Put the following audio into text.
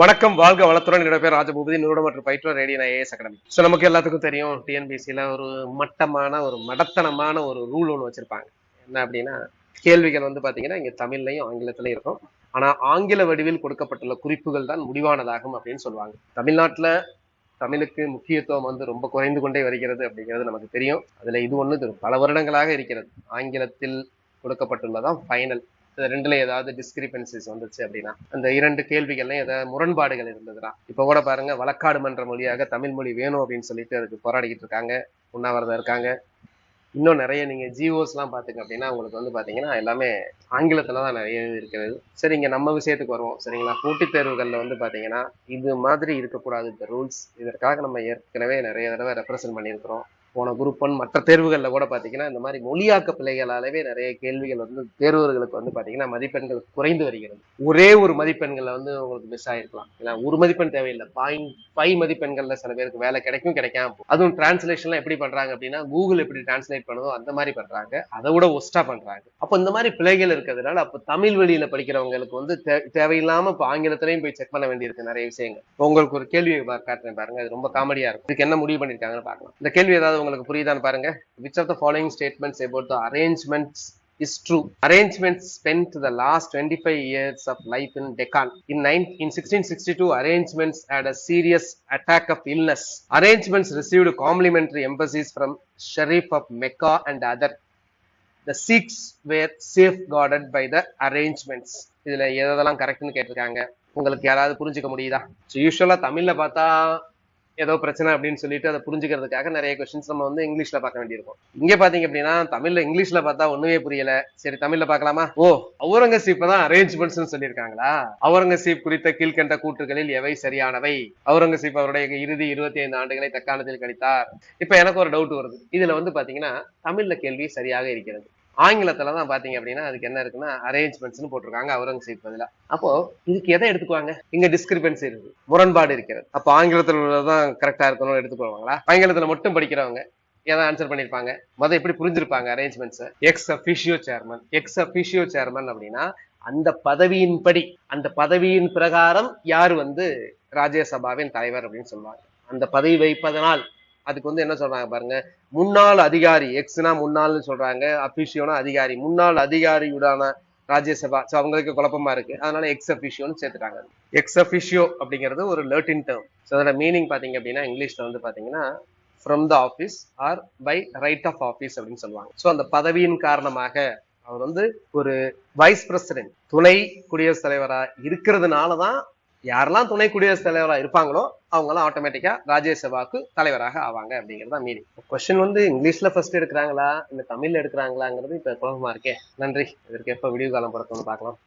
வணக்கம் வாழ்க வளத்துடன் என்னோட பேர் ராஜபூபதி. நிறுவனம் மற்றும் பயிற்றுவர் ரேடியோ ஏஎஸ் அகாடமி. ஸோ நமக்கு எல்லாத்துக்கும் தெரியும் டிஎன்பிசியில் ஒரு மட்டமான ஒரு மடத்தனமான ஒரு ரூல் ஒன்று வச்சிருப்பாங்க. என்ன அப்படின்னா கேள்விகள் வந்து பார்த்தீங்கன்னா இங்கே தமிழ்லையும் ஆங்கிலத்திலையும் இருக்கும். ஆனால் ஆங்கில வடிவில் கொடுக்கப்பட்டுள்ள குறிப்புகள் தான் முடிவானதாகும் அப்படின்னு சொல்லுவாங்க. தமிழ்நாட்டில் தமிழுக்கு முக்கியத்துவம் வந்து ரொம்ப குறைந்து கொண்டே வருகிறது அப்படிங்கிறது நமக்கு தெரியும். அதில் இது ஒன்று பல வருடங்களாக இருக்கிறது. ஆங்கிலத்தில் கொடுக்கப்பட்டுள்ளதான் ஃபைனல் ரெண்டுல ஏதாவது டிஸ்கிரிபென்சிஸ் வந்துச்சு அப்படின்னா அந்த இரண்டு கேள்விகள்லையும் ஏதாவது முரண்பாடுகள் இருந்ததுன்னா இப்ப கூட பாருங்க வழக்காடு மன்ற மொழியாக தமிழ் மொழி வேணும் அப்படின்னு சொல்லிட்டு அதுக்கு போராடிக்கிட்டு இருக்காங்க உண்ணாவிரதம் இருக்காங்க. இன்னும் நிறைய நீங்க ஜிஓஸ் எல்லாம் பாத்துங்க அப்படின்னா உங்களுக்கு வந்து பாத்தீங்கன்னா எல்லாமே ஆங்கிலத்துல தான் நிறைய இருக்கிறது சரி இங்க நம்ம விஷயத்துக்கு வருவோம். சரிங்களா? போட்டித் தேர்வுகள்ல வந்து பாத்தீங்கன்னா இது மாதிரி இருக்கக்கூடாது. இந்த ரூல்ஸ் இதற்காக நம்ம ஏற்கனவே நிறைய தடவை ரெப்ரசன்ட் பண்ணியிருக்கிறோம். போன குரூப் ஒன் மற்ற தேர்வுகளில் கூட பார்த்தீங்கன்னா இந்த மாதிரி மொழியாக்க பிள்ளைகளாலவே நிறைய கேள்விகள் வந்து தேர்வர்களுக்கு வந்து பார்த்தீங்கன்னா மதிப்பெண்கள் குறைந்து வருகிறது. ஒரே ஒரு மதிப்பெண்களில் வந்து உங்களுக்கு மிஸ் ஆயிருக்கலாம். ஏன்னா ஒரு மதிப்பெண் தேவையில்லை. பாயிண்ட் ஃபைவ் மதிப்பெண்களில் சில பேருக்கு வேலை கிடைக்கும் கிடைக்காம அதுவும் டிரான்ஸ்லேஷன்லாம் எப்படி பண்ணுறாங்க அப்படின்னா கூகுள் எப்படி டிரான்ஸ்லேட் பண்ணுதோ அந்த மாதிரி பண்ணுறாங்க அதை விட ஒஸ்ட்டாக பண்ணுறாங்க அப்போ இந்த மாதிரி பிழைகள் இருக்கிறதுனால அப்போ தமிழ் வழியில் படிக்கிறவங்களுக்கு வந்து தே- தேவையில்லாமல் இப்போ ஆங்கிலத்திலையும் போய் செக் பண்ண வேண்டியிருக்கு நிறைய விஷயங்கள். உங்களுக்கு ஒரு கேள்வி காட்டுறேன் பாருங்க. அது ரொம்ப காமெடியாக இருக்கும். இதுக்கு என்ன முடிவு பண்ணிருக்காங்கன்னு பார்க்கலாம். இந்த கேள்வி ஏதாவது உங்களுக்கு புரியுதான்னு பாருங்க which of the following statements about the arrangements is true arrangements spend the last twenty five years of life in Deccan in nine in sixteen sixty two arrangements at a serious attack of illness arrangements received complimentary emphasis from sharif of Mecca and other the six where safe garden by the arrangements இதுல எதெல்லாம் கரெக்ட்னு கேட்டிருக்காங்க உங்களுக்கு யாராவது புரிஞ்சுக்க முடியுதா யூஸ்வலா தமிழ்ல பார்த்தா ஏதோ பிரச்சனை அப்படின்னு சொல்லிட்டு அதை புரிஞ்சுக்கிறதுக்காக நிறைய கொஸ்டின்ஸ் நம்ம வந்து இங்கிலீஷ்ல பார்க்க வேண்டியிருக்கும். இங்க பாத்தீங்க அப்படின்னா தமிழ்ல இங்கிலீஷ்ல பார்த்தா ஒண்ணுமே புரியல. சரி தமிழ்ல பாக்கலாமா ஓ அவுரங்கசீப் தான் அரேஞ்ச்மெண்ட்ஸ் சொல்லியிருக்காங்களா? அவுரங்கசீப் குறித்த கீழ்கண்ட கூற்றுகளில் எவை சரியானவை? அவுரங்கசீப் அவருடைய இறுதி இருபத்தி ஐந்து ஆண்டுகளை தக்காணத்தில் கழித்தார் இப்ப எனக்கு ஒரு டவுட் வருது. இதுல வந்து பாத்தீங்கன்னா தமிழ்ல கேள்வி சரியாக இருக்கிறது. ஆங்கிலத்துல தான் பாத்தீங்க அப்படின்னா அதுக்கு என்ன இருக்குன்னா அரேஞ்ச்மெண்ட்ஸ்னு போட்டிருக்காங்க அவுரங்கசீப் பதிலாக அப்போ இதுக்கு எதை எடுத்துக்குவாங்க? இங்க டிஸ்கிரிபன்சி இருக்கு. முரண்பாடு இருக்கிறது. அப்போ ஆங்கிலத்தில் உள்ளதான் கரெக்டா இருக்கணும்னு எடுத்துக்கொள்வாங்களா? ஆங்கிலத்துல மட்டும் படிக்கிறவங்க ஏதாவது ஆன்சர் பண்ணிருப்பாங்க மொதல் எப்படி புரிஞ்சிருப்பாங்க arrangements ex officio chairman ex officio chairman அப்படின்னா அந்த பதவியின்படி அந்த பதவியின் பிரகாரம் யார் வந்து ராஜ்யசபாவின் தலைவர் அப்படின்னு சொல்லுவாங்க. அந்த பதவி வைப்பதனால் அதுக்கு வந்து என்ன சொல்றாங்க பாருங்க முன்னாள் அதிகாரி எக்ஸ்னா முன்னாள்னு சொல்றாங்க அபிஷியோனா அதிகாரி முன்னாள் அதிகாரியுடான ராஜ்யசபா. ஸோ அவங்களுக்கு குழப்பமா இருக்கு. அதனால எக்ஸ் அபிஷியோன்னு சேர்த்துட்டாங்க. எக்ஸ் அபிஷியோ அப்படிங்கிறது ஒரு லர்டின் டேர்ம் ஸோ அதோட மீனிங் பாத்தீங்க அப்படின்னா இங்கிலீஷ்ல வந்து பாத்தீங்கன்னா from the office or by right of office அப்படின்னு சொல்லுவாங்க. ஸோ அந்த பதவியின் காரணமாக அவர் வந்து ஒரு வைஸ் பிரசிடென்ட் துணை குடியரசுத் தலைவரா இருக்கிறதுனால தான் யாரெல்லாம் துணை குடியரசுத் தலைவரா இருப்பாங்களோ அவங்கெல்லாம் ஆட்டோமேட்டிக்கா ராஜ்யசபாவுக்கு தலைவராக ஆவாங்க அப்படிங்கிறதா மீனிங் கொஸ்டின் வந்து இங்கிலீஷ்ல ஃபர்ஸ்ட் எடுக்கிறாங்களா? இல்ல தமிழ்ல எடுக்கிறாங்களாங்கிறது இப்ப குழப்பமா இருக்கே. நன்றி. இதற்கு எப்ப விடிவு காலம் பிறக்கணும்னு பார்க்கலாம்.